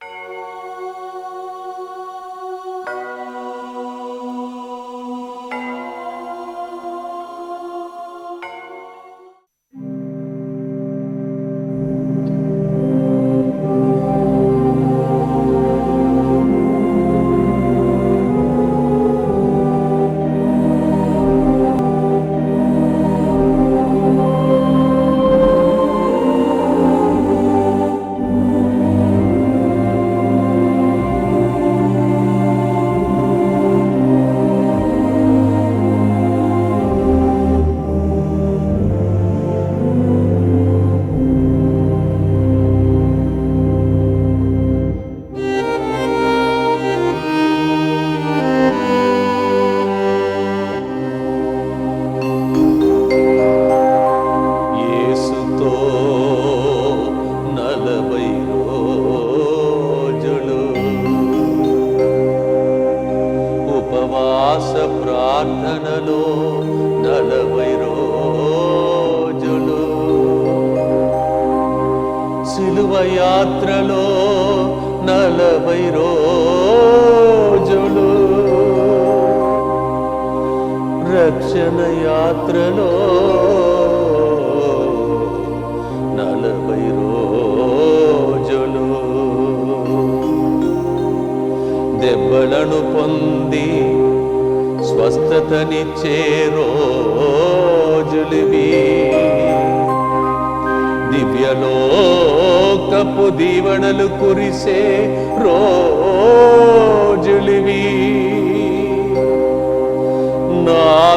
యేసుతో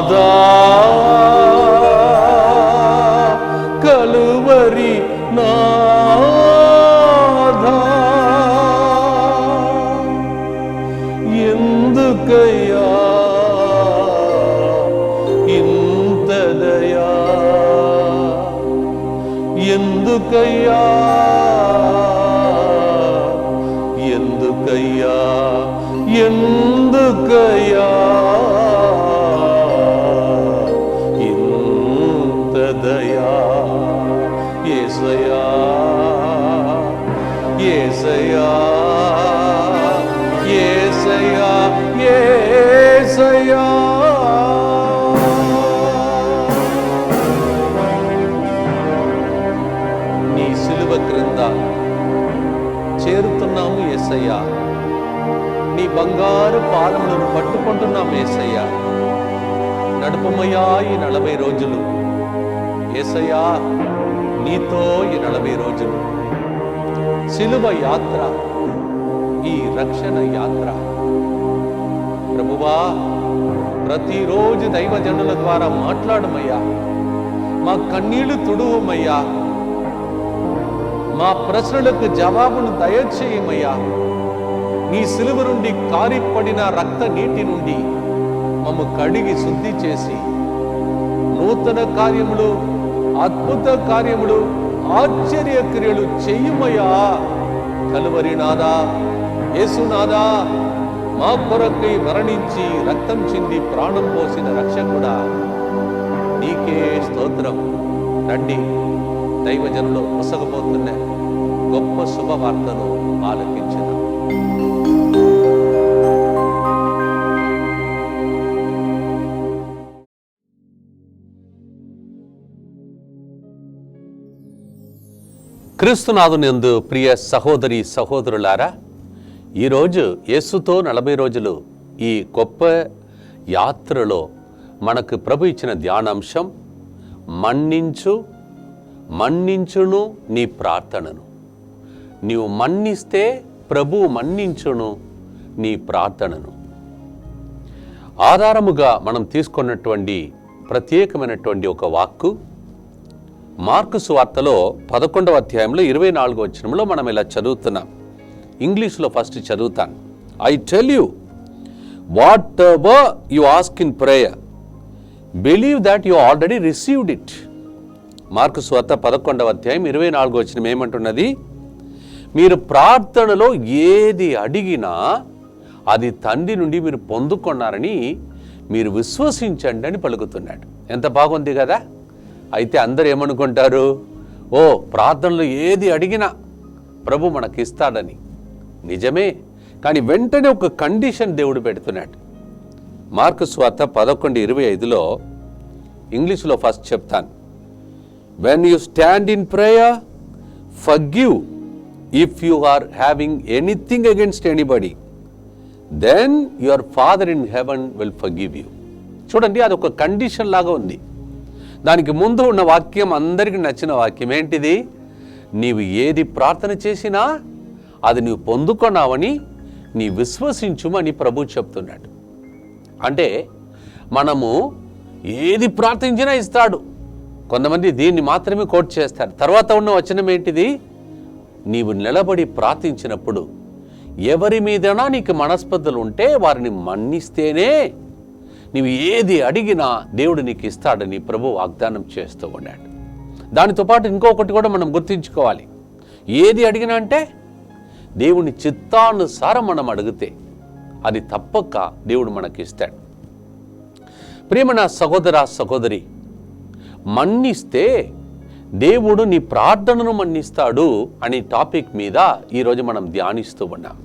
నాదా చేరుతున్నాము ఏసయ్యా. నీ బంగారు పాదములను పట్టుకుంటున్నాము ఏసయ్యా. నడుపమయ్యా ఈ నలభై రోజులు. ఏసయ్యా నీతో ఈ నలభై రోజులు. సిలువ యాత్ర ఈ రక్షణ యాత్ర. ప్రభువా ప్రతిరోజు దైవజనుల ద్వారా మాట్లాడమయ్యా. మా కన్నీళ్ళు తుడువమయ్యా. మా ప్రశ్నలకు జవాబును దయచేయమయ్యా. నీ సిలువ నుండి కారిపడిన రక్త నీటి నుండి మమ్ము కడిగి శుద్ధి చేసి నూతన కార్యములు అద్భుత కార్యములు ఆశ్చర్య క్రియలు చెయ్యమయ్యా కలువరి నాదా యేసునాదా మా కొరకై మరణించి రక్తం చింది ప్రాణం పోసిన రక్షకుడా. నీకే స్తోత్రం. రండి. దైవజనులు ముసగబోతున్న గొప్ప శుభవార్తను ఆలకించిన. క్రీస్తునాథునందు ప్రియ సహోదరి సహోదరులారా ఈరోజు యేసుతో నలభై రోజులు ఈ గొప్ప యాత్రలో మనకు ప్రభు ఇచ్చిన ధ్యానాంశం మన్నించు మన్నించును నీ ప్రార్థనను. నీవు మన్నిస్తే ప్రభు మన్నించును నీ ప్రార్థనను. ఆధారముగా మనం తీసుకున్నటువంటి ప్రత్యేకమైనటువంటి ఒక వాక్కు మార్కు సువార్తలో పదకొండవ అధ్యాయంలో ఇరవై నాలుగో వచ్చినంలో మనం ఇలా చదువుతున్నాం. ఇంగ్లీష్లో ఫస్ట్ చదువుతాను. I tell you whatever you ask in prayer believe that you already received it Mark స్వార్త పదకొండవ అధ్యాయం ఇరవై నాలుగు వచ్చిన ఏమంటున్నది? మీరు ప్రార్థనలో ఏది అడిగినా అది తండ్రి నుండి మీరు పొందుకున్నారని మీరు విశ్వసించండి అని పలుకుతున్నాడు. ఎంత బాగుంది కదా? అయితే అందరు ఏమనుకుంటారు? ఓ ప్రార్థనలు ఏది అడిగినా ప్రభు మనకి ఇస్తాడని నిజమే కానీ వెంటనే ఒక కండిషన్ దేవుడు పెడుతున్నాడు. మార్కు స్వార్త పదకొండు ఇరవై ఐదులో ఇంగ్లీష్లో ఫస్ట్ చెప్తాను. When you stand in prayer forgive if you are having anything against anybody then your father in heaven will forgive you చూడండి అది ఒక కండిషన్ లాగా ఉంది. దానికి ముందు ఉన్న వాక్యం అందరికీ నచ్చిన వాక్యం ఏంటిది? నీవు ఏది ప్రార్థన చేసినా అది నీవు పొందుకున్నావని నీ విశ్వసించుమని ప్రభు చెప్తున్నాడు. అంటే మనము ఏది ప్రార్థించినా ఇస్తాడు. కొంతమంది దీన్ని మాత్రమే కోట్ చేస్తారు. తర్వాత ఉన్న వచనం ఏంటిది? నీవు నిలబడి ప్రార్థించినప్పుడు ఎవరి మీదనా నీకు మనస్పర్ధలు ఉంటే వారిని మన్నిస్తేనే నీవు ఏది అడిగినా దేవుడు నీకు ఇస్తాడని ప్రభు వాగ్దానం చేస్తూ ఉన్నాడు. దానితో పాటు ఇంకొకటి కూడా మనం గుర్తుంచుకోవాలి. ఏది అడిగినా అంటే దేవుని చిత్తానుసారం మనం అడిగితే అది తప్పక దేవుడు మనకి ఇస్తాడు. ప్రేమ నా సహోదర సహోదరి మన్నిస్తే దేవుడు నీ ప్రార్థనను మన్నిస్తాడు అనే టాపిక్ మీద ఈరోజు మనం ధ్యానిస్తూ ఉన్నాం.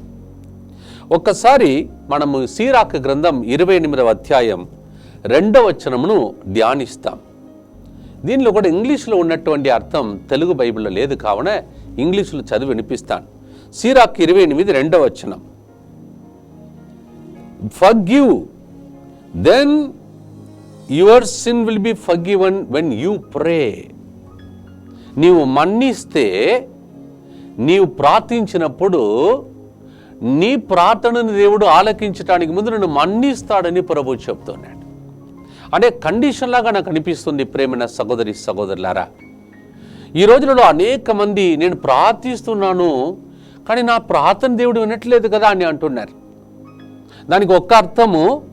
ఒక్కసారి మనము సీరాక గ్రంథం ఇరవై ఎనిమిదవ అధ్యాయం రెండవ వచనమును ధ్యానిస్తాం. దీనిలో కూడా ఇంగ్లీష్లో ఉన్నటువంటి అర్థం తెలుగు బైబిల్లో లేదు కావున ఇంగ్లీష్లో చదివి వినిపిస్తాను. సీరాక్ ఇరవై ఎనిమిది రెండవ వచనం. Forgive then your sin will be forgiven when you pray నీవు మన్నిస్తే నీవు ప్రార్థించినప్పుడు నీ ప్రార్థనను దేవుడు ఆలకించడానికి ముందు నన్ను మన్నిస్తాడని ప్రభు చెప్తున్నాడు. అంటే కండిషన్ లాగా నాకు అనిపిస్తుంది ప్రేమైన సహోదరి సహోదరులారా. ఈ రోజులలో అనేక మంది నేను ప్రార్థిస్తున్నాను కానీ నా ప్రార్థన దేవుడు వినట్లేదు కదా అని అంటున్నారు. దానికి ఒక్క అర్థము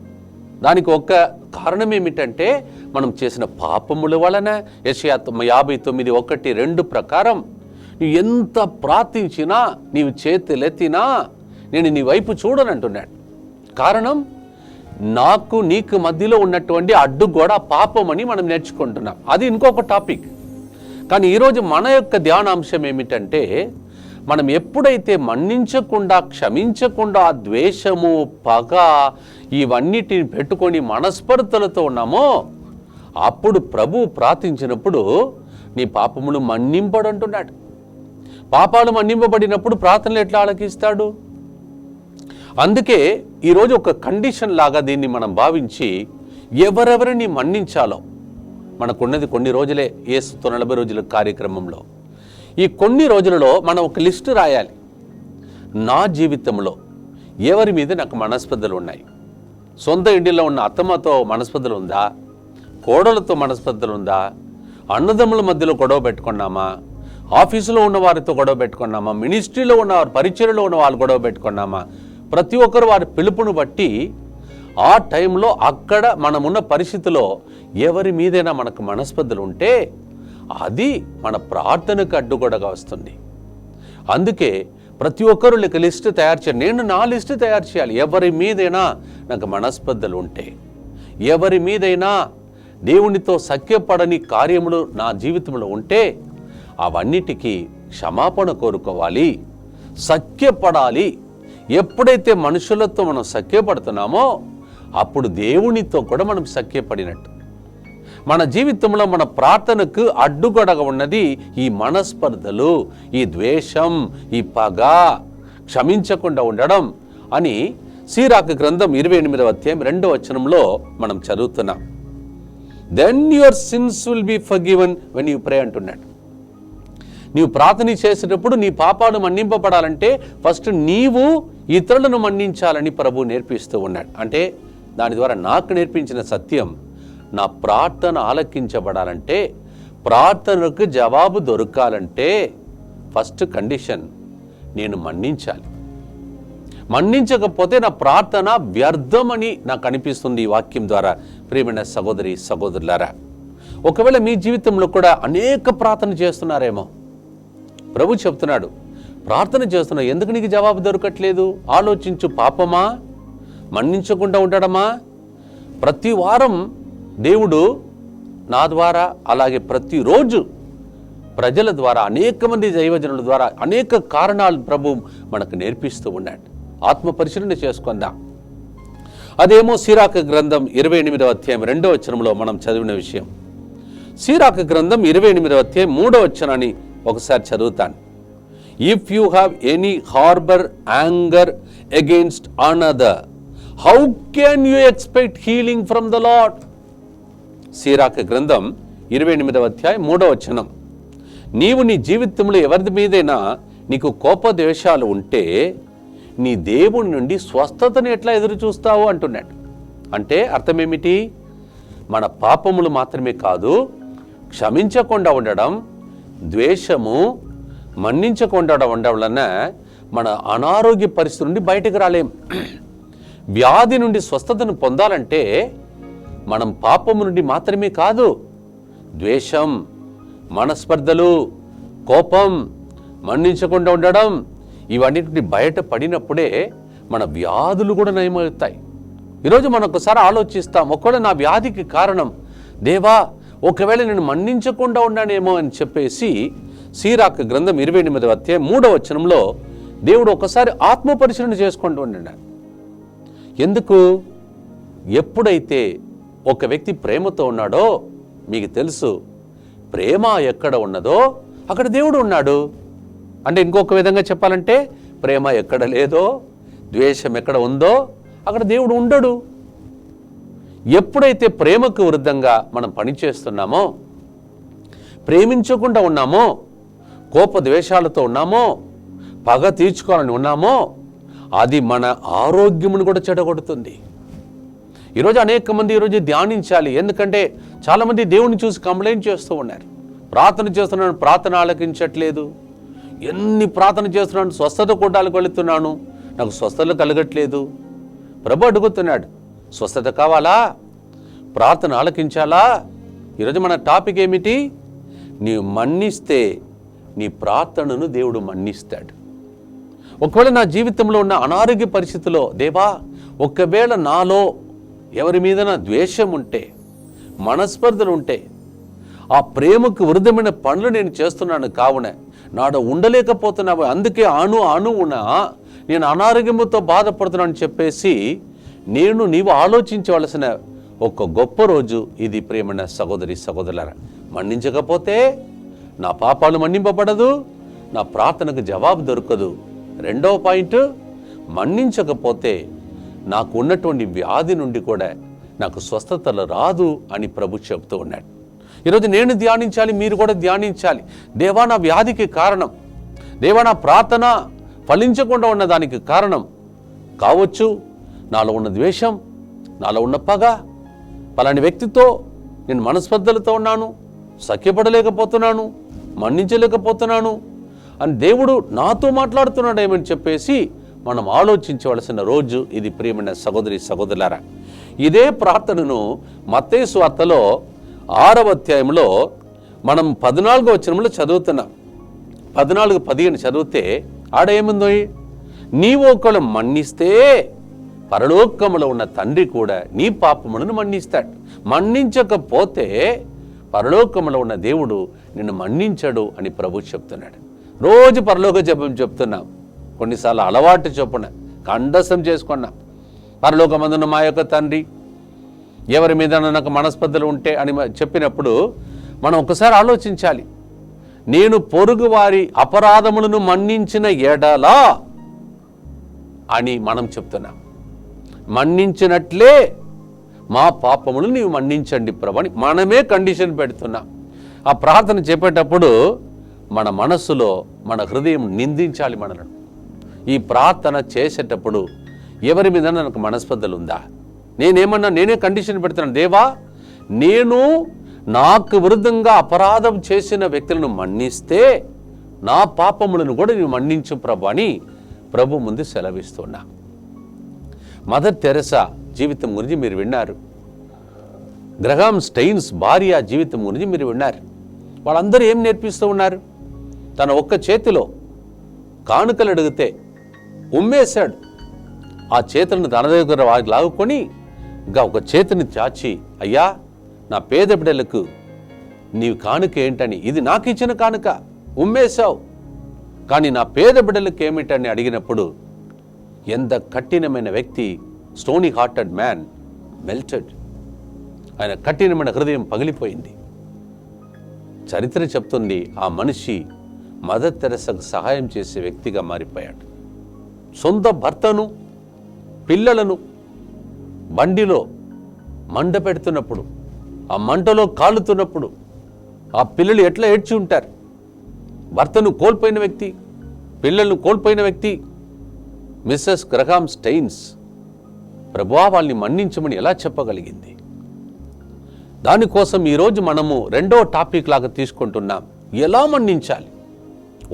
దానికి ఒక్క కారణం ఏమిటంటే మనం చేసిన పాపముల వలన యశయా యాభై తొమ్మిది ఒకటి రెండు ప్రకారం నువ్వు ఎంత ప్రార్థించినా నీవు చేతులెత్తినా నేను నీ వైపు చూడనంటున్నాడు. కారణం నాకు నీకు మధ్యలో ఉన్నటువంటి అడ్డుగోడ పాపం అని మనం నేర్చుకుంటున్నాం. అది ఇంకొక టాపిక్. కానీ ఈరోజు మన యొక్క ధ్యానాంశం ఏమిటంటే మనం ఎప్పుడైతే మన్నించకుండా క్షమించకుండా ద్వేషము పగ ఇవన్నిటిని పెట్టుకొని మనస్పర్ధలతో ఉన్నామో అప్పుడు ప్రభు ప్రార్థించినప్పుడు నీ పాపములు మన్నింపడంటున్నాడు. పాపాలు మన్నింపబడినప్పుడు ప్రార్థనలు ఎట్లా ఆలకిస్తాడు? అందుకే ఈరోజు ఒక కండిషన్ లాగా దీన్ని మనం భావించి ఎవరెవరిని మన్నించాలో మనకున్నది కొన్ని రోజులే ఏసుతో నలభై రోజుల కార్యక్రమంలో. ఈ కొన్ని రోజులలో మనం ఒక లిస్టు రాయాలి. నా జీవితంలో ఎవరి మీద నాకు మనస్పర్ధలు ఉన్నాయి? సొంత ఇంటిలో ఉన్న అత్తమ్మతో మనస్పర్ధలు ఉందా? కోడలతో మనస్పర్ధలు ఉందా? అన్నదమ్ముల మధ్యలో గొడవ పెట్టుకున్నామా? ఆఫీసులో ఉన్న వారితో గొడవ పెట్టుకున్నామా? మినిస్ట్రీలో ఉన్న వారి పరిచయలో ఉన్న వాళ్ళు గొడవ పెట్టుకున్నామా? ప్రతి ఒక్కరు వారి పిలుపును బట్టి ఆ టైంలో అక్కడ మనమున్న పరిస్థితిలో ఎవరి మీదైనా మనకు మనస్పర్ధలు ఉంటే అది మన ప్రార్థనకు అడ్డుగొడగా వస్తుంది. అందుకే ప్రతి ఒక్కరు లేక లిస్టు తయారు చేయాలి. నేను నా లిస్టు తయారు చేయాలి. ఎవరి మీదైనా నాకు మనస్పర్ధలు ఉంటే ఎవరి మీదైనా దేవునితో సఖ్యపడని కార్యములు నా జీవితంలో ఉంటే అవన్నిటికీ క్షమాపణ కోరుకోవాలి. సఖ్యపడాలి. ఎప్పుడైతే మనుషులతో మనం సఖ్యపడుతున్నామో అప్పుడు దేవునితో కూడా మనం సఖ్యపడినట్టు. మన జీవితంలో మన ప్రార్థనకు అడ్డుగొడగ ఉన్నది ఈ మనస్పర్ధలు ఈ ద్వేషం ఈ పగ. క్షమించకుండా ఉండడం అని సీరాకు గ్రంథం ఇరవై ఎనిమిదవ అధ్యాయం రెండవ వచనంలో మనం చదువుతున్నాం. Then your sins will be forgiven when you pray అంటున్నాడు. నీవు ప్రార్థన చేసేటప్పుడు నీ పాపాలు మన్నింపబడాలంటే ఫస్ట్ నీవు ఇతరులను మన్నించాలని ప్రభు నేర్పిస్తూ ఉన్నాడు. అంటే దాని ద్వారా నాకు నేర్పించిన సత్యం నా ప్రార్థన ఆలకించబడాలంటే ప్రార్థనకు జవాబు దొరకాలంటే ఫస్ట్ కండిషన్ నేను మన్నించాలి. మన్నించకపోతే నా ప్రార్థన వ్యర్థమని నాకు అనిపిస్తుంది ఈ వాక్యం ద్వారా. ప్రియమైన సహోదరి సహోదరులారా ఒకవేళ మీ జీవితంలో కూడా అనేక ప్రార్థన చేస్తున్నారేమో. ప్రభు చెప్తున్నాడు ప్రార్థన చేస్తున్నావు ఎందుకు నీకు జవాబు దొరకట్లేదు? ఆలోచించు పాపమా? మన్నించకుండా ఉండడమా ప్రతి వారం దేవుడు నా ద్వారా అలాగే ప్రతిరోజు ప్రజల ద్వారా అనేక మంది దైవజనుల ద్వారా అనేక కారణాలు ప్రభు మనకు నేర్పిస్తూ ఉన్నాడు. ఆత్మ పరిశీలన చేసుకుందాం. అదేమో సీరాక గ్రంథం ఇరవై ఎనిమిదవ అధ్యాయం రెండో వచనంలో మనం చదివిన విషయం. సీరాక గ్రంథం ఇరవై ఎనిమిదవ అధ్యాయం మూడవ వచనాన్ని ఒకసారి చదువుతాను. If you have any harbour anger against another how can you expect healing from the lord సీరాక గ్రంథం ఇరవై ఎనిమిదవ అధ్యాయం మూడవ వచనం. నీవు నీ జీవితంలో ఎవరి మీదైనా నీకు కోపద్వేషాలు ఉంటే నీ దేవుడి నుండి స్వస్థతను ఎట్లా ఎదురు చూస్తావు అంటున్నాడు. అంటే అర్థమేమిటి మన పాపములు మాత్రమే కాదు క్షమించకుండా ఉండడం ద్వేషము మన్నించకుండా ఉండడం వలన మన అనారోగ్య పరిస్థితి నుండి బయటకు రాలేం. వ్యాధి నుండి స్వస్థతను పొందాలంటే మనం పాపము నుండి మాత్రమే కాదు. ద్వేషం మనస్పర్ధలు కోపం మన్నించకుండా ఉండడం ఇవన్నిటిని బయట పడినప్పుడే మన వ్యాధులు కూడా నయమవుతాయి. ఈరోజు మనం ఒకసారి ఆలోచిస్తాం ఒకవేళ నా వ్యాధికి కారణం దేవా ఒకవేళ నేను మన్నించకుండా ఉన్నానేమో అని చెప్పేసి సీరాక్ గ్రంథం ఇరవై ఎనిమిదవ అధ్యాయం మూడవ వచనంలో దేవుడు ఒకసారి ఆత్మ పరిశీలన చేసుకుంటూ ఉన్నాడు ఎందుకు? ఎప్పుడైతే ఒక వ్యక్తి ప్రేమతో ఉన్నాడో మీకు తెలుసు. ప్రేమ ఎక్కడ ఉన్నదో అక్కడ దేవుడు ఉన్నాడు. అంటే ఇంకొక విధంగా చెప్పాలంటే ప్రేమ ఎక్కడ లేదో ద్వేషం ఎక్కడ ఉందో అక్కడ దేవుడు ఉండడు. ఎప్పుడైతే ప్రేమకు విరుద్ధంగా మనం పనిచేస్తున్నామో ప్రేమించకుండా ఉన్నామో కోప ద్వేషాలతో ఉన్నామో పగ తీర్చుకోవాలని ఉన్నామో అది మన ఆరోగ్యమును కూడా చెడగొడుతుంది. ఈరోజు అనేక మంది ఈరోజు ధ్యానించాలి. ఎందుకంటే చాలామంది దేవుని చూసి కంప్లైంట్ చేస్తూ ఉన్నారు. ప్రార్థన చేస్తున్నాను ప్రార్థన ఆలకించట్లేదు. ఎన్ని ప్రార్థన చేస్తున్నాను స్వస్థత కూడా వెళుతున్నాను నాకు స్వస్థత కలగట్లేదు. ప్రభు అడుగుతున్నాడు స్వస్థత కావాలా? ప్రార్థన ఆలకించాలా? ఈరోజు మన టాపిక్ ఏమిటి? నీవు మన్నిస్తే నీ ప్రార్థనను దేవుడు మన్నిస్తాడు. ఒకవేళ నా జీవితంలో ఉన్న అనారోగ్య పరిస్థితిలో దేవా ఒకవేళ నాలో ఎవరి మీద నా ద్వేషం ఉంటే మనస్పర్ధలు ఉంటే ఆ ప్రేమకు వృద్ధమైన పనులు నేను చేస్తున్నాను కావున నాడు ఉండలేకపోతున్నావు. అందుకే అణు అణువున నేను అనారోగ్యంతో బాధపడుతున్నాను చెప్పేసి నేను నీవు ఆలోచించవలసిన ఒక గొప్ప రోజు ఇది ప్రేమైన సహోదరి సహోదరుల మన్నించకపోతే నా పాపాలు మన్నింపబడదు నా ప్రార్థనకు జవాబు దొరకదు. రెండవ పాయింట్ మన్నించకపోతే నాకు ఉన్నటువంటి వ్యాధి నుండి కూడా నాకు స్వస్థతలు రాదు అని ప్రభు చెబుతూ ఉన్నాడు. ఈరోజు నేను ధ్యానించాలి మీరు కూడా ధ్యానించాలి. దేవా నా వ్యాధికి కారణం. దేవా నా ప్రార్థన ఫలించకుండా ఉన్న దానికి కారణం. కావచ్చు నాలో ఉన్న ద్వేషం నాలో ఉన్న పగ. పలాని వ్యక్తితో నేను మనస్పర్ధలతో ఉన్నాను సఖ్యపడలేకపోతున్నాను మన్నించలేకపోతున్నాను అని దేవుడు నాతో మాట్లాడుతున్నాడేమని చెప్పేసి మనం ఆలోచించవలసిన రోజు ఇది ప్రియమైన సహోదరి సహోదరులారా. ఇదే ప్రార్థనను మత్తేసు వార్తలో ఆరవ అధ్యాయంలో మనం పద్నాలుగో వచనంలో చదువుతున్నాం. పద్నాలుగు పదిహేను చదివితే ఆడ ఏముందో? నీవు ఒకళ్ళు మన్నిస్తే పరలోకములో ఉన్న తండ్రి కూడా నీ పాపములను మన్నిస్తాడు. మన్నించకపోతే పరలోకములో ఉన్న దేవుడు నిన్ను మన్నించడు అని ప్రభు చెప్తున్నాడు. రోజు పరలోక జపం చెప్తున్నాం. కొన్నిసార్లు అలవాటు చొప్పున కండసం చేసుకున్నాం పరలోకమందున్న మా యొక్క తండ్రి ఎవరి మీద నాకు మనస్పర్ధలు ఉంటే అని చెప్పినప్పుడు మనం ఒకసారి ఆలోచించాలి. నేను పొరుగు వారి అపరాధములను మన్నించిన ఎడలా అని మనం చెప్తున్నాం. మన్నించినట్లే మా పాపములు నీవు మన్నించండి ప్రభని మనమే కండిషన్ పెడుతున్నాం. ఆ ప్రార్థన చెప్పేటప్పుడు మన మనస్సులో మన హృదయం నిందించాలి మనలను. ఈ ప్రార్థన చేసేటప్పుడు ఎవరి మీద నాకు మనస్పర్ధలు ఉందా నేనేమన్నా నేనే కండిషన్ పెడుతున్నాను దేవా నేను నాకు విరుద్ధంగా అపరాధం చేసిన వ్యక్తులను మన్నిస్తే నా పాపములను కూడా నేను మన్నించు ప్రభు అని ప్రభు ముందు సెలవిస్తున్నా. మదర్ తెరసా జీవితం గురించి మీరు విన్నారు. గ్రహాం స్టెయిన్స్ భార్య జీవితం గురించి మీరు విన్నారు. వాళ్ళందరూ ఏం నేర్పిస్తూ ఉన్నారు? తన ఒక్క చేతిలో కానుకలు అడిగితే ఉమ్మేశాడు. ఆ చేతులను తన దగ్గర వారికి లాగుకొని ఇంకా ఒక చేతిని చాచి అయ్యా నా పేద బిడ్డలకు నీవు కానుక ఏంటని ఇది నాకు ఇచ్చిన కానుక ఉమ్మేశావు. కానీ నా పేద బిడ్డలకు ఏమిటని అడిగినప్పుడు ఎంత కఠినమైన వ్యక్తి స్టోనీ హార్టెడ్ మ్యాన్ మెల్టెడ్. ఆయన కఠినమైన హృదయం పగిలిపోయింది. చరిత్ర చెప్తుంది ఆ మనిషి మదర్ తెరసకు సహాయం చేసే వ్యక్తిగా మారిపోయాడు. సొంత భర్తను పిల్లలను బండిలో మంట పెడుతున్నప్పుడు ఆ మంటలో కాలుతున్నప్పుడు ఆ పిల్లలు ఎట్లా ఏడ్చి ఉంటారు? భర్తను కోల్పోయిన వ్యక్తి పిల్లలను కోల్పోయిన వ్యక్తి మిస్సెస్ గ్రహాం స్టైన్స్ ప్రభువా వాళ్ళని మన్నించమని ఎలా చెప్పగలిగింది? దానికోసం ఈరోజు మనము రెండో టాపిక్ లాగా తీసుకుంటున్నాం. ఎలా మన్నించాలి?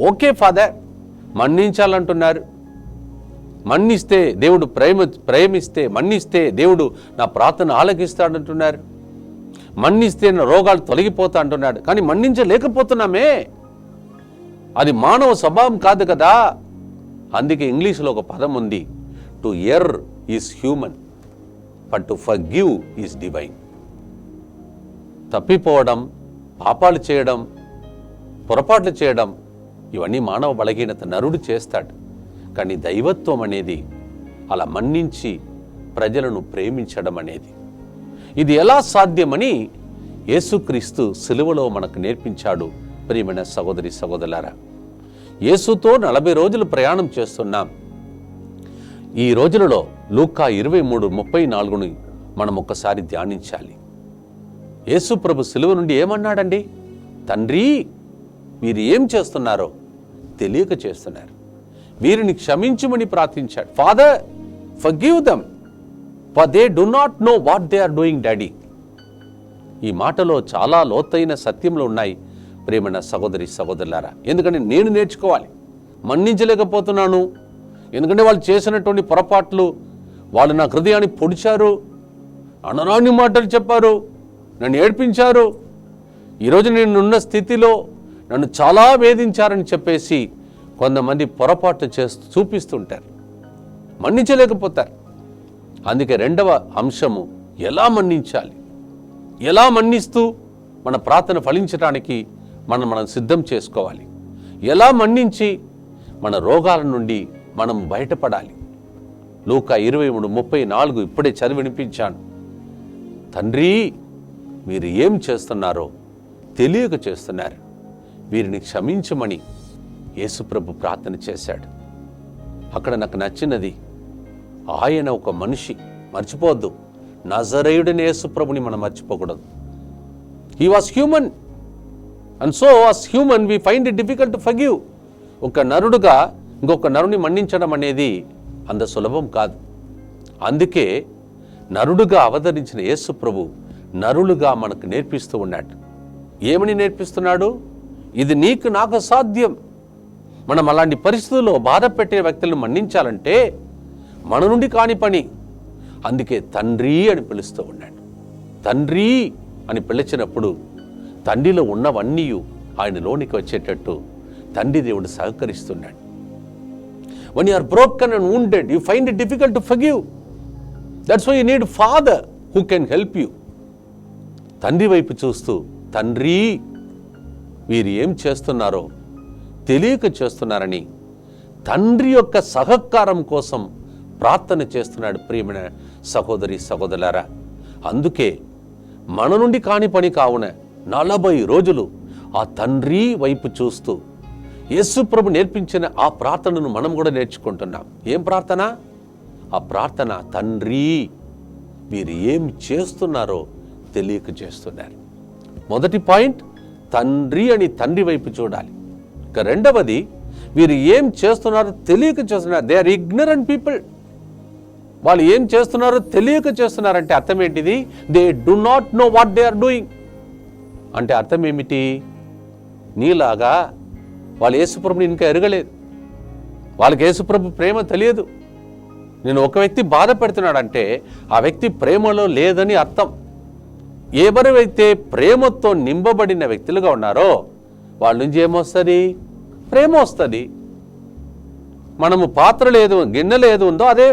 Okay father. మన్నించాలంటున్నారు. మన్నిస్తే దేవుడు ప్రేమ ప్రేమిస్తే మన్నిస్తే దేవుడు నా ప్రార్థన ఆలకిస్తాడంటున్నారు. మన్నిస్తే నా రోగాలు తొలగిపోతా అంటున్నాడు. కానీ మన్నించలేకపోతున్నామే. అది మానవ స్వభావం కాదు కదా. అందుకే ఇంగ్లీష్లో ఒక పదం ఉంది. To err is human but to forgive is divine తప్పిపోవడం పాపాలు చేయడం పొరపాట్లు చేయడం ఇవన్నీ మానవ బలహీనత నరుడు చేస్తాడు. కానీ దైవత్వం అనేది అలా మన్నించి ప్రజలను ప్రేమించడం అనేది. ఇది ఎలా సాధ్యమని యేసుక్రీస్తు సిలువలో మనకు నేర్పించాడు ప్రియమైన సహోదరి సహోదరులారా. యేసుతో నలభై రోజులు ప్రయాణం చేస్తున్నాం. ఈ రోజులలో లూకా ఇరవై మూడు ముప్పై నాలుగుని మనం ఒక్కసారి ధ్యానించాలి. యేసు ప్రభు సిలువ నుండి ఏమన్నాడండి? తండ్రి మీరు ఏం చేస్తున్నారో తెలియక చేస్తున్నారు. వీరిని క్షమించమని ప్రార్థించాడు. Father forgive them for they do not know what they are doing daddy ఈ మాటలో చాలా లోతైన సత్యములు ఉన్నాయి ప్రేమణ సహోదరి సహోదరులారా. ఎందుకంటే నేను నేర్చుకోవాలి మన్నించలేకపోతున్నాను. ఎందుకంటే వాళ్ళు చేసినటువంటి పొరపాట్లు వాళ్ళు నా హృదయాన్ని పొడిచారు అనరాని మాటలు చెప్పారు నన్ను ఏడ్పించారు. ఈరోజు నేనున్న స్థితిలో నన్ను చాలా వేధించారని చెప్పేసి కొంతమంది పొరపాట్లు చేస్తూ చూపిస్తుంటారు. మన్నించలేకపోతారు. అందుకే రెండవ అంశము ఎలా మన్నించాలి? ఎలా మన్నిస్తూ మన ప్రార్థన ఫలించడానికి మనం మనం సిద్ధం చేసుకోవాలి? ఎలా మన్నించి మన రోగాల నుండి మనం బయటపడాలి? లూక ఇరవై మూడు ముప్పై నాలుగు ఇప్పుడే చదివి వినిపించాను. తండ్రి మీరు ఏం చేస్తున్నారో తెలియక చేస్తున్నారు. వీరిని క్షమించమని యేసుప్రభు ప్రార్థన చేశాడు. అక్కడ నాకు నచ్చినది ఆయన ఒక మనిషి మర్చిపోవద్దు. నజరేయుడని యేసుప్రభుని మనం మర్చిపోకూడదు. He was human and so was human we find it difficult to forgive ఒక నరుడుగా ఇంకొక నరుని మన్నించడం అనేది అంత సులభం కాదు. అందుకే నరుడుగా అవతరించిన యేసు ప్రభు నరులుగా మనకు నేర్పిస్తూ ఉన్నాడు. ఏమని నేర్పిస్తున్నాడు? ఇది నీకు నాకు సాధ్యం. మనం అలాంటి పరిస్థితుల్లో బాధ పెట్టే వ్యక్తులను మన్నించాలంటే మన నుండి కాని పని. అందుకే తండ్రి అని పిలుస్తూ ఉన్నాడు తండ్రి అని పిలిచినప్పుడు తండ్రిలో ఉన్నవన్నీ ఆయన లోనికి వచ్చేటట్టు తండ్రి దేవుడు సహకరిస్తున్నాడు when you are broken and wounded you find it difficult to forgive that's why you need father who can help you తండ్రి వైపు చూస్తూ తండ్రి వీరు ఏం చేస్తున్నారో తెలియక చేస్తున్నారని తండ్రి యొక్క సహకారం కోసం ప్రార్థన చేస్తున్నాడు ప్రియమైన సహోదరి సహోదరులారా. అందుకే మన నుండి కాని పని కావున నలభై రోజులు ఆ తండ్రి వైపు చూస్తూ యేసుప్రభు నేర్పించిన ఆ ప్రార్థనను మనం కూడా నేర్చుకుంటున్నాం. ఏం ప్రార్థన? ఆ ప్రార్థన తండ్రి మీరు ఏం చేస్తున్నారో తెలియక చేస్తున్నారు. మొదటి పాయింట్ తండ్రి అని తండ్రి వైపు చూడాలి. ఇక రెండవది వీరు ఏం చేస్తున్నారో తెలియక చేస్తున్నారు. దే ఆర్ ఇగ్నరెంట్ పీపుల్ వాళ్ళు ఏం చేస్తున్నారో తెలియక చేస్తున్నారంటే అర్థం ఏంటిది? They do not know what they are doing అంటే అర్థం ఏమిటి? నీలాగా వాళ్ళు యేసుప్రభుని ఇంకా ఎరగలేదు. వాళ్ళకి యేసుప్రభు ప్రేమ తెలియదు. నేను ఒక వ్యక్తి బాధపడుతున్నాడంటే ఆ వ్యక్తి ప్రేమలో లేదని అర్థం. ఎవరైతే ప్రేమతో నింపబడిన వ్యక్తులుగా ఉన్నారో వాళ్ళ నుంచి ఏమొస్తుంది? ప్రేమ వస్తుంది మనము పాత్ర లేదు గిన్నెలు ఏది ఉందో అదే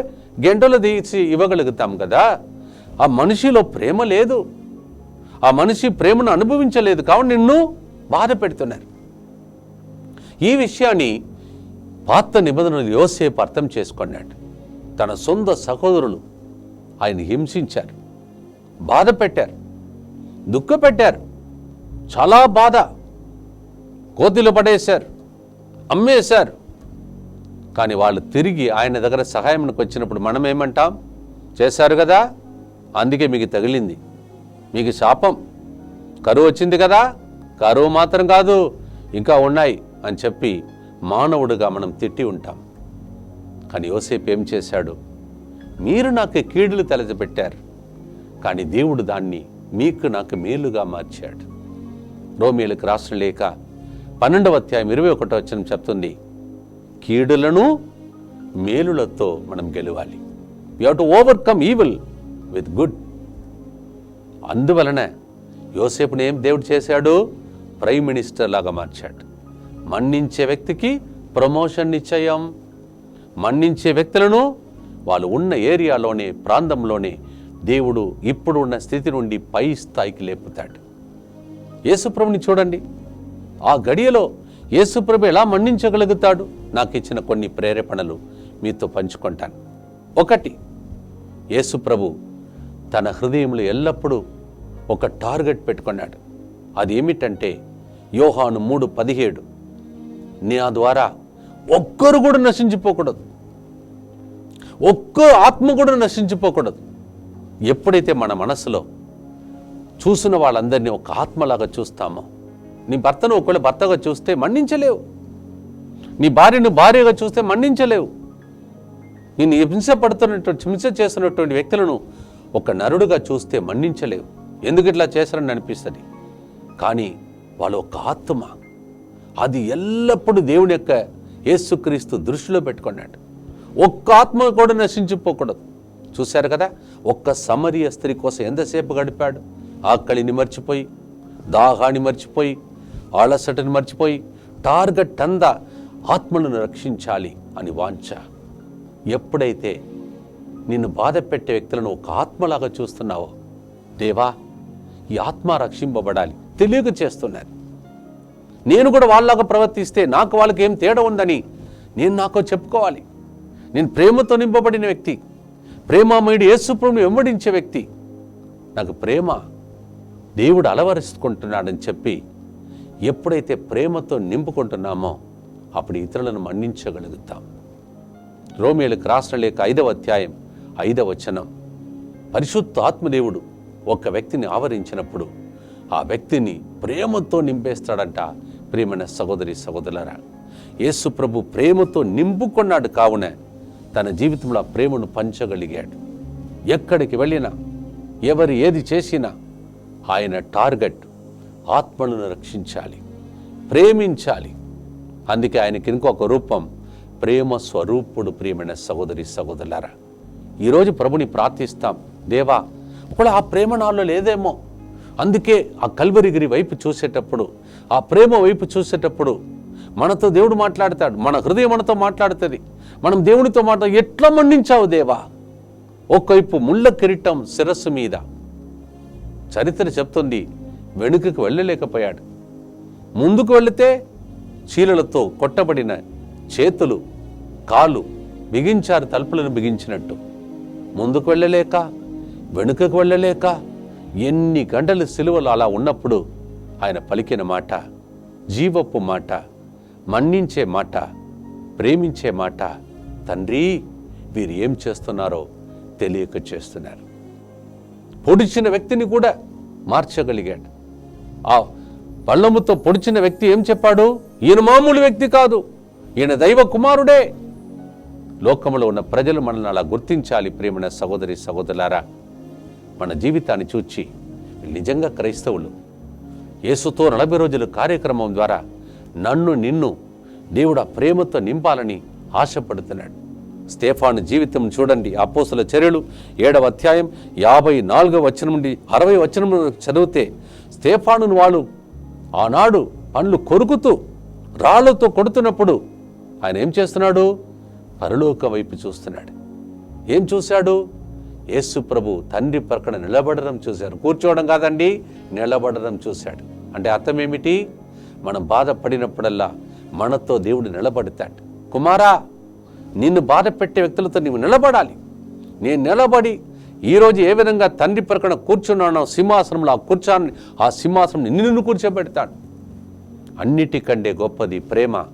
గెంటలు తీసి ఇవ్వగలుగుతాం కదా. ఆ మనిషిలో ప్రేమ లేదు. ఆ మనిషి ప్రేమను అనుభవించలేదు కాబట్టి నిన్ను బాధ పెడుతున్నారు. ఈ విషయాన్ని పాత నిబంధనలు యోసేపు అర్థం చేసుకున్నాడు. తన సొంత సహోదరులు ఆయన హింసించారు బాధ పెట్టారు దుఃఖపెట్టారు. చాలా బాధ. కోతిలో పడేశారు అమ్మేశారు. కానీ వాళ్ళు తిరిగి ఆయన దగ్గర సహాయంకి వచ్చినప్పుడు మనం ఏమంటాం? చేశారు కదా అందుకే మీకు తగిలింది. మీకు శాపం. కరువు వచ్చింది కదా కరువు మాత్రం కాదు ఇంకా ఉన్నాయి అని చెప్పి మానవుడుగా మనం తిట్టి ఉంటాం. కానీ యోసేపు ఏం చేశాడు? మీరు నాకు కీడులు తలచిపెట్టారు కానీ దేవుడు దాన్ని మీకు నాకు మేలుగా మార్చాడు. రోమిలకు రాసిన లేక పన్నెండవ అధ్యాయం ఇరవై ఒకటో వచ్చిన చెప్తుంది. కీడులను మేలులతో మనం గెలవాలి. You have to overcome evil with good అందువలన యోసేపుని ఏం దేవుడు చేశాడు? ప్రైమ్ మినిస్టర్ లాగా మార్చాడు. మన్నించే వ్యక్తికి ప్రమోషన్ నిశ్చయం మన్నించే వ్యక్తులను వాళ్ళు ఉన్న ఏరియాలోనే ప్రాంతంలోనే దేవుడు ఇప్పుడు ఉన్న స్థితి నుండి పై స్థాయికి లేపుతాడు. యేసుప్రభుని చూడండి. ఆ గడియలో యేసుప్రభు ఎలా మన్నించగలుగుతాడు? నాకు ఇచ్చిన కొన్ని ప్రేరేపణలు మీతో పంచుకుంటాను. ఒకటి యేసుప్రభు తన హృదయంలో ఎల్లప్పుడూ ఒక టార్గెట్ పెట్టుకున్నాడు. అది ఏమిటంటే యోహాను మూడు పదిహేడు నా ద్వారా ఒక్కరు కూడా నశించిపోకూడదు. ఒక్క ఆత్మ కూడా నశించిపోకూడదు. ఎప్పుడైతే మన మనసులో చూసిన వాళ్ళందరినీ ఒక ఆత్మలాగా చూస్తామో నీ భర్తను ఒకవేళ భర్తగా చూస్తే మన్నించలేవు. నీ భార్యను భార్యగా చూస్తే మన్నించలేవు. నేను హింసపడుతున్నటువంటి హింస చేస్తున్నటువంటి వ్యక్తులను ఒక నరుడుగా చూస్తే మన్నించలేవు. ఎందుకు ఇట్లా చేశారని అనిపిస్తుంది? కానీ వాళ్ళ ఒక ఆత్మ అది ఎల్లప్పుడూ దేవుని యొక్క యేసుక్రీస్తు దృష్టిలో పెట్టుకున్నాడు. ఒక్క ఆత్మ కూడా నశించిపోకూడదు. చూశారు కదా? ఒక్క సమరీయ స్త్రీ కోసం ఎంతసేపు గడిపాడు? ఆకలిని మర్చిపోయి దాహాన్ని మర్చిపోయి ఆలసటను మర్చిపోయి టార్గెట్ అందా ఆత్మలను రక్షించాలి అని వాంఛ. ఎప్పుడైతే నిన్ను బాధ పెట్టే వ్యక్తులను ఒక ఆత్మలాగా చూస్తున్నావో దేవా ఈ ఆత్మ రక్షింపబడాలి తెలియక చేస్తున్నారు నేను కూడా వాళ్ళలాగా ప్రవర్తిస్తే నాకు వాళ్ళకి ఏం తేడా ఉందని నేను నాకు చెప్పుకోవాలి. నేను ప్రేమతో నింపబడిన వ్యక్తి ప్రేమామయుడు యేసుప్రభుని వెంబడించే వ్యక్తి. నాకు ప్రేమ దేవుడు అలవరుచుకుంటున్నాడని చెప్పి ఎప్పుడైతే ప్రేమతో నింపుకుంటున్నామో అప్పుడు ఇతరులను మన్నించగలుగుతాం. రోమేలకు రాసిన లేక ఐదవ అధ్యాయం ఐదవ వచనం. పరిశుద్ధ ఆత్మదేవుడు ఒక వ్యక్తిని ఆవరించినప్పుడు ఆ వ్యక్తిని ప్రేమతో నింపేస్తాడంట. ప్రేమైన సహోదరి సహోదరులరా యేసు ప్రభు ప్రేమతో నింపుకున్నాడు కావున తన జీవితంలో ఆ ప్రేమను పంచగలిగాడు. ఎక్కడికి వెళ్ళినా ఎవరు ఏది చేసినా ఆయన టార్గెట్ ఆత్మను రక్షించాలి ప్రేమించాలి. అందుకే ఆయనకి ఇంకొక రూపం ప్రేమ స్వరూపుడు ప్రియమైన సహోదరి సహోదరులారా. ఈరోజు ప్రభుని ప్రార్థిస్తాం దేవా ఒకవేళ ఆ ప్రేమ నాలో లేదేమో అందుకే ఆ కల్వరిగిరి వైపు చూసేటప్పుడు ఆ ప్రేమ వైపు చూసేటప్పుడు మనతో దేవుడు మాట్లాడతాడు మన హృదయం మనతో మాట్లాడుతుంది మనం దేవునితో మాట్లా ఎట్లా మన్నించావు దేవా? ఒకవైపు ముళ్ళ కిరీటం శిరస్సు మీద. చరిత్ర చెప్తుంది వెనుకకు వెళ్ళలేకపోయాడు. ముందుకు వెళితే చీలలతో కొట్టబడిన చేతులు కాలు బిగించారు తలుపులను బిగించినట్టు. ముందుకు వెళ్ళలేక వెనుకకు వెళ్ళలేక ఎన్ని గంటలు సిలువలు అలా ఉన్నప్పుడు ఆయన పలికిన మాట జీవపు మాట మన్నించే మాట ప్రేమించే మాట తండ్రి వీరు ఏం చేస్తున్నారో తెలియక చేస్తున్నారు. పొడిచిన వ్యక్తిని కూడా మార్చగలిగాడు. ఆ పళ్ళముతో పొడిచిన వ్యక్తి ఏం చెప్పాడు? ఈయన మామూలు వ్యక్తి కాదు. ఈయన దైవ కుమారుడే. లోకంలో ఉన్న ప్రజలు మనల్ని అలా గుర్తించాలి ప్రేమైన సహోదరి సహోదరులారా. మన జీవితాన్ని చూచి నిజంగా క్రైస్తవులు. యేసుతో నలభై రోజుల కార్యక్రమం ద్వారా నన్ను నిన్ను దేవుడు ప్రేమతో నింపాలని ఆశపడుతున్నాడు. స్టేఫాను జీవితం చూడండి. అపోసల చర్యలు ఏడవ అధ్యాయం యాభై నాలుగవ వచనం నుండి అరవై వచనం చదివితే స్టేఫానును వాళ్ళు ఆనాడు పండ్లు కొరుకుతూ రాళ్ళతో కొడుతున్నప్పుడు ఆయన ఏం చేస్తున్నాడు? పరలోక వైపు చూస్తున్నాడు. ఏం చూశాడు? యేసు ప్రభు తండ్రి ప్రక్కన నిలబడడం చూశాడు. కూర్చోవడం కాదండి నిలబడడం చూశాడు. అంటే అర్థం ఏమిటి? మనం బాధపడినప్పుడల్లా మనతో దేవుడు నిలబడతాడు. కుమారా నిన్ను బాధ పెట్టే వ్యక్తులతో నీవు నిలబడాలి. నేను నిలబడి ఈరోజు ఏ విధంగా తండ్రి ప్రకటన కూర్చున్నానో సింహాసనంలో ఆ కూర్చాన్ని ఆ సింహాసనం నిన్ను కూర్చోబెడతాడు. అన్నిటికంటే గొప్పది ప్రేమ.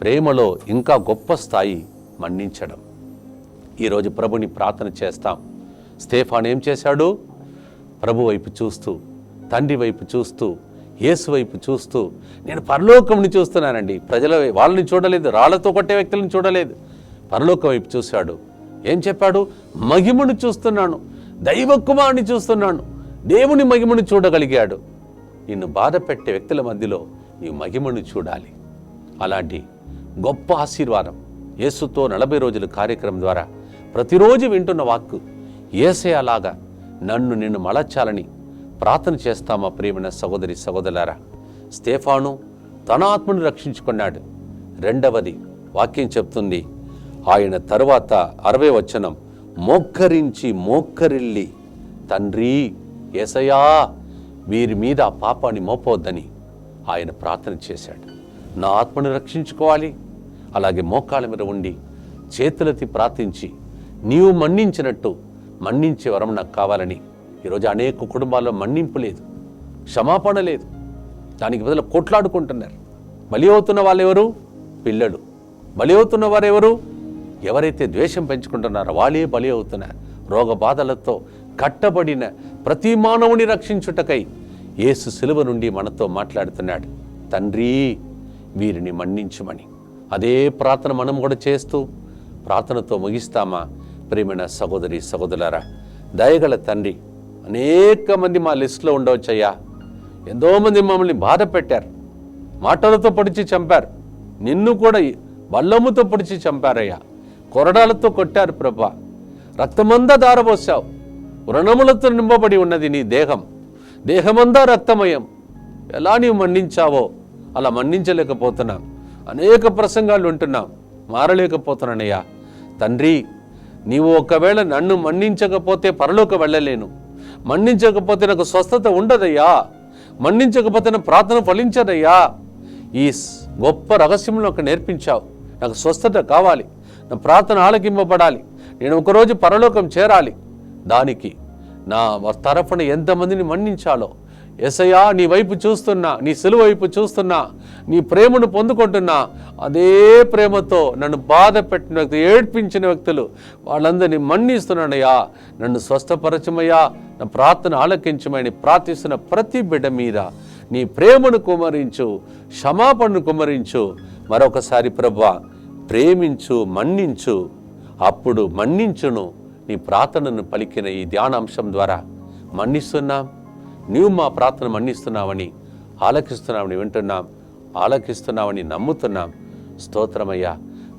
ప్రేమలో ఇంకా గొప్ప స్థాయి మన్నించడం. ఈరోజు ప్రభుని ప్రార్థన చేస్తాం. స్టేఫాన్ ఏం చేశాడు? ప్రభు వైపు చూస్తూ తండ్రి వైపు చూస్తూ యేసు వైపు చూస్తూ నేను పరలోకంని చూస్తున్నానండి. ప్రజల వాళ్ళని చూడలేదు రాళ్ళతో కొట్టే వ్యక్తులను చూడలేదు. పరలోకం వైపు చూశాడు. ఏం చెప్పాడు? మహిమను చూస్తున్నాను. దైవ కుమారుని చూస్తున్నాను. దేవుని మహిమను చూడగలిగాడు. నిన్ను బాధ పెట్టే వ్యక్తుల మధ్యలో నీ మహిమను చూడాలి. అలాంటి గొప్ప ఆశీర్వాదం యేసుతో నలభై రోజుల కార్యక్రమం ద్వారా ప్రతిరోజు వింటున్న వాక్కు ఏసే అలాగా నన్ను నిన్ను మలచాలని ప్రార్థన చేస్తామా ప్రియమైన సహోదరి సహోదరులారా? స్టేఫాను తన ఆత్మను రక్షించుకున్నాడు. రెండవది వాక్యం చెప్తుంది ఆయన తరువాత అరవై వచనం మోక్కరించి మోక్కరిల్లి తండ్రి ఏసయా వీరి మీద ఆ పాపాన్ని మోపొద్దని ఆయన ప్రార్థన చేశాడు. నా ఆత్మను రక్షించుకోవాలి అలాగే మోకాళ్ళ మీద ఉండి చేతులెత్తి ప్రార్థించి నీవు మన్నించినట్టు మన్నించే వరం నాకు కావాలని ఈరోజు అనేక కుటుంబాల్లో మన్నింపు లేదు క్షమాపణ లేదు. దానికి బదులు కొట్లాడుకుంటున్నారు. బలి అవుతున్న వాళ్ళు ఎవరు పిల్లలు. బలి అవుతున్న వారు ఎవరు ఎవరైతే ద్వేషం పెంచుకుంటున్నారో వాళ్ళే బలి అవుతున్నారు రోగ బాధలతో కట్టబడిన ప్రతి మానవుని రక్షించుటకై యేసు సిలువ నుండి మనతో మాట్లాడుతున్నాడు. తండ్రి వీరిని మన్నించుమని. అదే ప్రార్థన మనం కూడా చేస్తూ ప్రార్థనతో ముగిస్తామా? ప్రేమైన సహోదరి సహోదరులారా దయగల తండ్రి అనేక మంది మా లిస్టులో ఉండవచ్చయ్యా. ఎంతోమంది మమ్మల్ని బాధ పెట్టారు. మాటలతో పొడిచి చంపారు. నిన్ను కూడా బల్లముతో పొడిచి చంపారయ్యా. కొరడాలతో కొట్టారు ప్రభా. రక్తమంతా దారబోసావు వ్రణములతో నింపబడి ఉన్నది నీ దేహం. దేహమంతా రక్తమయం. ఎలా నీవు మన్నించావో అలా మన్నించలేకపోతున్నాం. అనేక ప్రసంగాలు ఉంటున్నాం మారలేకపోతున్నానయ్యా. తండ్రి నీవు ఒకవేళ నన్ను మన్నించకపోతే పరలోకి వెళ్ళలేను. మన్నించకపోతే నాకు స్వస్థత ఉండదయ్యా. మన్నించకపోతే నా ప్రార్థన ఫలించదయ్యా. ఈ స్- గొప్ప రహస్యంలో నాకు నేర్పించావు. నాకు స్వస్థత కావాలి. నా ప్రార్థన ఆలకింపబడాలి. నేను ఒకరోజు పరలోకం చేరాలి. దానికి నా తరఫున ఎంతమందిని మన్నించాలో ఎసయా నీ వైపు చూస్తున్నా నీ సెలువు వైపు చూస్తున్నా నీ ప్రేమను పొందుకుంటున్నా అదే ప్రేమతో నన్ను బాధ పెట్టిన వ్యక్తి ఏడ్పించిన వ్యక్తులు వాళ్ళందరినీ మన్నిస్తున్నానయ్యా. నన్ను స్వస్థపరచమయ్యా. నా ప్రార్థన ఆలకించమని ప్రార్థిస్తున్న ప్రతి బిడ్డ మీద నీ ప్రేమను కుమరించు క్షమాపణను కుమరించు. మరొకసారి ప్రభా ప్రేమించు మన్నించు. అప్పుడు మన్నించును. నీ ప్రార్థనను పలికిన ఈ ధ్యానాంశం ద్వారా మన్నిస్తున్నాం. నీవు మా ప్రార్థన మన్నిస్తున్నావని ఆలకిస్తున్నామని వింటున్నాం ఆలకిస్తున్నావని నమ్ముతున్నాం. స్తోత్రమయ్యా.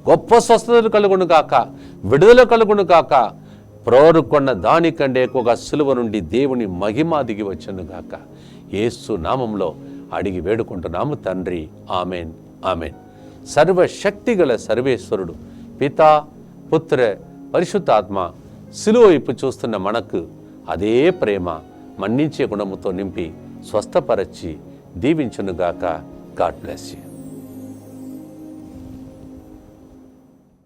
గొప్ప స్వస్థతలు కలుగును కాక విడుదల కలుగును కాక ప్రోరుకొన్న దానికంటే ఎక్కువగా సులువ నుండి దేవుని మహిమ దిగి వచ్చను గాక. ఏసు నామంలో అడిగి వేడుకుంటున్నాము తండ్రి. Amen amen. సర్వశక్తిగల సర్వేశ్వరుడు పితా పుత్ర పరిశుద్ధాత్మ సిలువ వైపు చూస్తున్న మనకు అదే ప్రేమ మన్నించే గుణముతో నింపి స్వస్థపరచి దీవించునుగాక. God bless you.